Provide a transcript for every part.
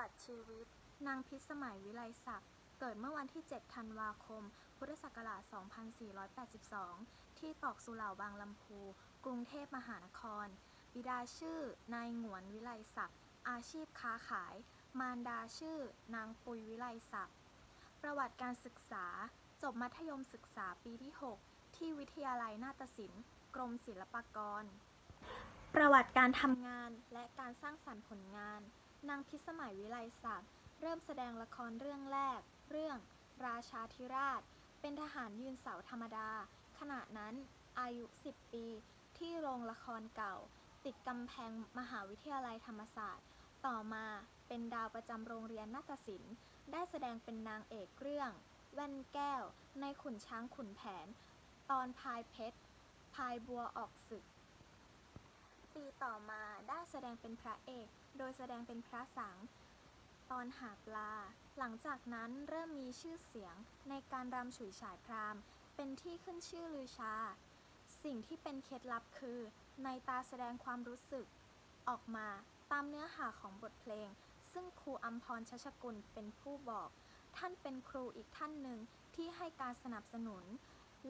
วัติชีวิต นางพิสมัยวิไลศักดิ์เกิดเมื่อวันที่ 7 ธันวาคม พุทธศักราช 2482 ที่ตอกสุเหร่าบางลำพู กรุงเทพมหานคร บิดาชื่อ นายหงวนวิไลศักดิ์ อาชีพค้าขาย มารดาชื่อ นางปุยวิไลศักดิ์ ประวัติการศึกษา จบมัธยมศึกษาปีที่ 6 ที่วิทยาลัยนาฏศิลป์ กรมศิลปากร ประวัติการทำงานและการสร้างสรรค์ผลงาน นางพิสมัยวิไลศักดิ์เริ่มแสดงละครเรื่องแรก เรื่อง ราชาธิราช เป็นทหารยืนเสาธรรมดา ขณะนั้นอายุ 10 ปี ที่โรงละครเก่า ติดกำแพงมหาวิทยาลัยธรรมศาสตร์ ต่อมาเป็นดาวประจำโรงเรียนนาฏศิลป์ได้แสดงเป็นนางเอกเรื่อง แว่นแก้ว ในขุนช้างขุนแผน ตอนพายเพชรพายบัวออกศึก ปีต่อมาได้แสดงเป็นพระเอก โดยแสดงเป็นพระสังตอนหาปลา หลังจากนั้นเริ่มมีชื่อเสียงในการรำฉุยฉายพรามเป็นที่ขึ้นชื่อลือชา สิ่งที่เป็นเคล็ดลับคือ ในตาแสดงความรู้สึก ออกมาตามเนื้อหาของบทเพลง ซึ่งครูอัมพรชชกุลเป็นผู้บอก ท่านเป็นครูอีกท่านหนึ่งที่ให้การสนับสนุน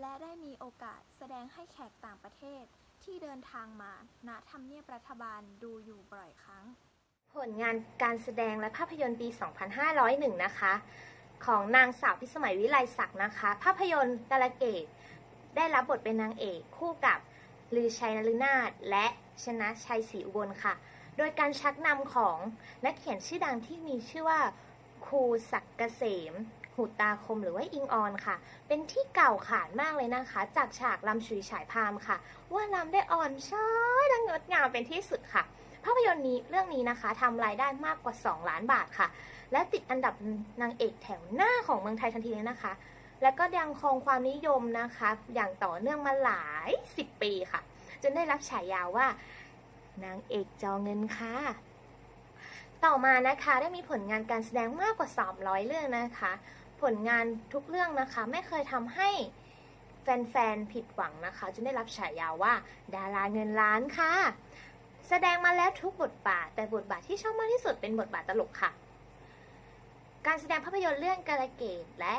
และได้มีโอกาสแสดงให้แขกต่างประเทศ ที่เดินทางมาณทำเนียบรัฐบาลดูอยู่บ่อยครั้ง ผลงานการแสดงและภาพยนตร์ปี 2501 นะคะ ของนางสาวพิสมัยวิไลศักดิ์นะคะ ภาพยนตร์กาลเกต ได้รับบทเป็นนางเอกคู่กับลือชัยนฤนาถและชนะชัยศรีอุบลค่ะ โดยการชักนำของนักเขียนชื่อดังที่มีชื่อว่า ครูศักดิ์เกษมหูตาคมหรือว่าอิงออนค่ะ เป็นที่เก่าขานมากเลยนะคะ จากฉากลำชุยฉายพามค่ะ ว่าลำได้อ่อนช้อยและงดงามเป็นที่สุดค่ะ ภาพยนตร์นี้เรื่องนี้นะคะทำรายได้มากกว่า 2 ล้านบาทค่ะ และติดอันดับนางเอกแถวหน้าของเมืองไทยทันทีเลยนะคะ และก็ยังคงความนิยมนะคะ อย่างต่อเนื่องมาหลาย 10 ปีค่ะ จนได้รับฉายาว่านางเอกจอเงินค่ะ ต่อมานะคะได้มีผลงานการแสดงมากกว่า 300 เรื่องนะคะ ผลงานทุกเรื่องนะคะไม่เคยทำให้แฟนๆ ผิดหวังนะคะจนได้รับฉายาว่า ดาราเงินล้านค่ะ แสดงมาแล้วทุกบทบาท แต่บทบาทที่ชอบมากที่สุดเป็นบทบาทตลกค่ะ การแสดงภาพยนตร์เรื่องกาลเกตและ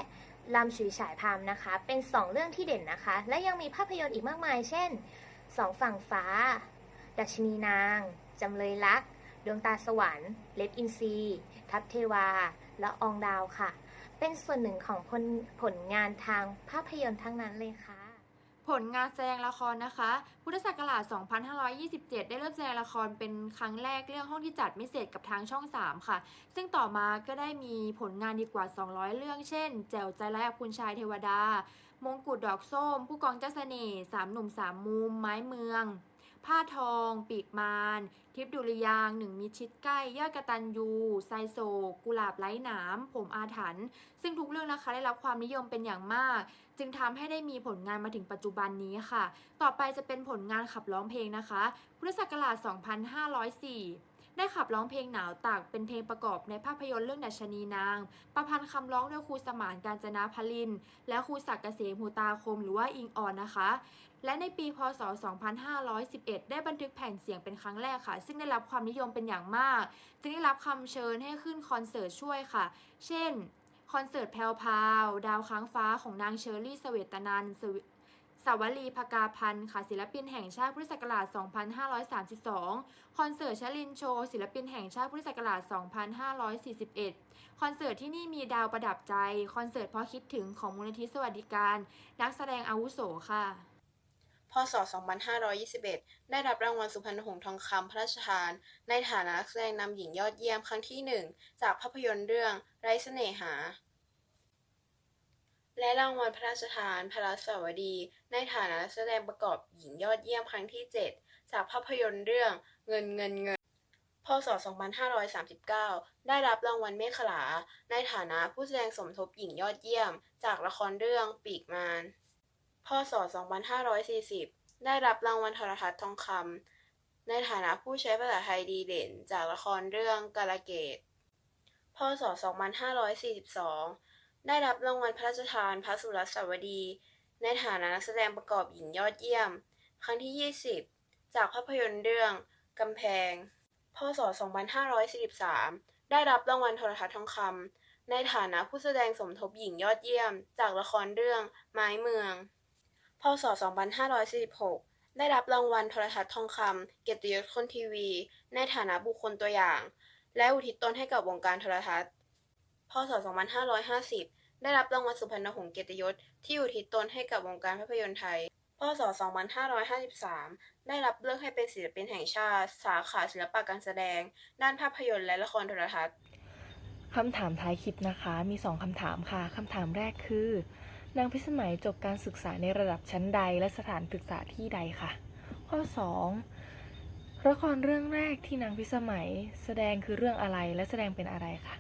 ลำชุยฉายพรามนะคะ เป็น 2 เรื่องที่เด่นนะคะ และยังมีภาพยนตร์อีกมากมาย เช่นสองฝั่งฟ้า ดัชนีนาง จำเลยรัก ดวงตาสวรรค์ เล็บอินทรีทัพเทวา และอองดาวค่ะ เป็นส่วนหนึ่งของผลผลงานทางภาพยนตร์ทั้งนั้นเลยค่ะผลงานแสดงละครนะคะ พุทธศักราช 2527 ได้เริ่มแสดงละครเป็นครั้งแรกเรื่องห้องที่จัดไม่เสร็จกับทางช่อง 3 ค่ะ ซึ่งต่อมาก็ได้มีผลงานดีกว่า 200 เรื่อง เช่น แจวใจร้ายกับคุณชายเทวดา มงกุฎดอกส้ม ผู้กองเจ้าเสน่ห์สามหนุ่มสามมุม ไม้เมือง ผ้าทอง ปีกมาร ทิพดุริยางหนึ่งมิชิดใกล้ยอดกระตันยูไซโศกกุหลาบไร้หนามผมอาถรรพ์ซึ่งทุกเรื่องนะคะได้รับความนิยมเป็นอย่างมาก จึงทำให้ได้มีผลงานมาถึงปัจจุบันนี้ค่ะ ต่อไปจะเป็นผลงานขับร้องเพลงนะคะ พุทธศักราช 2504 ได้ขับร้องเพลงหนาวตากเป็นเพลงประกอบในภาพยนตร์เรื่องดัชนีนาง ประพันธ์คำร้องโดยครูสมานการจนาพลิน และครูศักดิ์เกษมหูตาคมหรือว่าอิงออนนะคะ และในปีพศ 2511 ได้บันทึกแผ่นเสียงเป็นครั้งแรกค่ะ ซึ่งได้รับความนิยมเป็นอย่างมาก จึงได้รับคำเชิญให้ขึ้นคอนเสิร์ตช่วยค่ะ เช่นคอนเสิร์ตแพลวพาว ดาวค้างฟ้าของนางเชอรี่สเวตนัน สาวลีภกาพันธ์ค่ะศิลปินแห่งชาติพุทธศักราช 2532 คอนเสิร์ตชลินโชศิลปินแห่งชาติพุทธศักราช 2541 คอนเสิร์ตที่นี่มีดาวประดับใจ คอนเสิร์ตเพราะคิดถึงของมูลนิธิสวัสดิการ นักแสดงอาวุโสค่ะ พศ 2521 ได้รับรางวัลสุพรรณหงส์ทองคำพระราชทาน ในฐานะนักแสดงนำหญิงยอดเยี่ยมครั้งที่หนึ่งจากภาพยนตร์เรื่องไร้เสน่หา และรางวัลพระราชทานพระราชสวดี ในฐานะแสดงประกอบหญิงยอดเยี่ยมครั้งที่ 7 จากภาพยนตร์เรื่องเงินเงินเงิน พศ 2539 ได้รับรางวัลเมฆขลา ในฐานะผู้แสดงสมทบหญิงยอดเยี่ยม จากละครเรื่องปีกมาร พศ 2540 ได้รับรางวัลโทรทัศน์ทองคำในฐานะผู้ใช้ภาษาไทยดีเด่น จากละครเรื่องกาลเกต พศ 2542 ได้รับรางวัลพระราชทานพระสุรสวดี ในฐานะนักแสดงประกอบหญิงยอดเยี่ยม ครั้งที่ 20 จากภาพยนตร์เรื่องกำแพง พศ 2543 ได้รับรางวัลโทรทัศน์ทองคำในฐานะผู้แสดงสมทบหญิงยอดเยี่ยม จากละครเรื่องไม้เมือง พศ 2546 ได้รับรางวัลโทรทัศน์ทองคำเกียรติยศคนทีวี ในฐานะบุคคลตัวอย่าง และอุทิศตนให้กับวงการโทรทัศน์ พศ 2550 ได้รับรางวัลสุพรรณหงส์เกียรติยศที่อุทิศตนให้กับวงการภาพยนตร์ไทย พศ 2553 ได้รับเลือกให้เป็นศิลปินแห่งชาติ สาขาศิลปะการแสดง ด้านภาพยนตร์และละครโทรทัศน์คำถามท้ายคลิปนะคะ มี 2คำถามค่ะคำถามแรกคือ นางพิสมัยจบการศึกษาในระดับชั้นใดและสถานศึกษาที่ใดค่ะ ข้อ 2ละครเรื่องแรกที่นางพิสมัยแสดงคือเรื่องอะไรและแสดงเป็นอะไรค่ะ